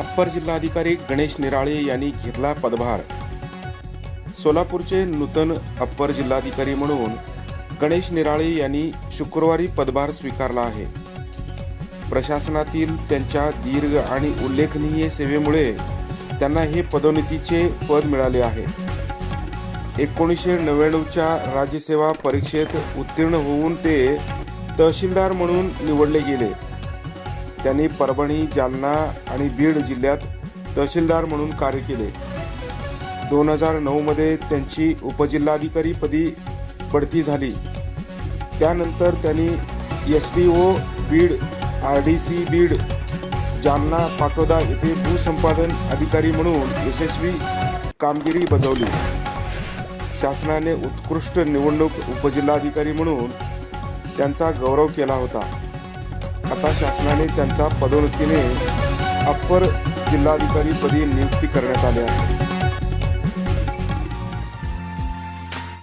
Upper जिल्हाधिकारी गणेश निराळे यांनी घेतला पदभार. सोलापूरचे नूतन अप्पर जिल्हाधिकारी म्हणून गणेश निराळे यांनी शुक्रवारी पदभार स्वीकारला आहे. प्रशासनातील त्यांच्या दीर्घ आणि उल्लेखनीय सेवेमुळे त्यांना हे पदोन्नतीचे पद मिळाले आहे. एकोणीसशे नव्याण्णवच्या राज्यसेवा परीक्षेत उत्तीर्ण होऊन ते तहसीलदार म्हणून निवडले गेले. त्यांनी परभणी जालना आणि बीड जिल्ह्यात तहसीलदार म्हणून कार्य केले. दोन हजार नऊमध्ये त्यांची उपजिल्हाधिकारीपदी बढती झाली. त्यानंतर त्यांनी S D O Beed R D C Beed Jalna Patoda येथे भूसंपादन अधिकारी म्हणून यशस्वी कामगिरी बजावली. शासनाने उत्कृष्ट निवडणूक उपजिल्हाधिकारी म्हणून त्यांचा गौरव केला होता. आता शासनाने त्यांचा पदोन्नतीने अप्पर जिल्हाधिकारी पदी नियुक्ती करण्यात आली आहे.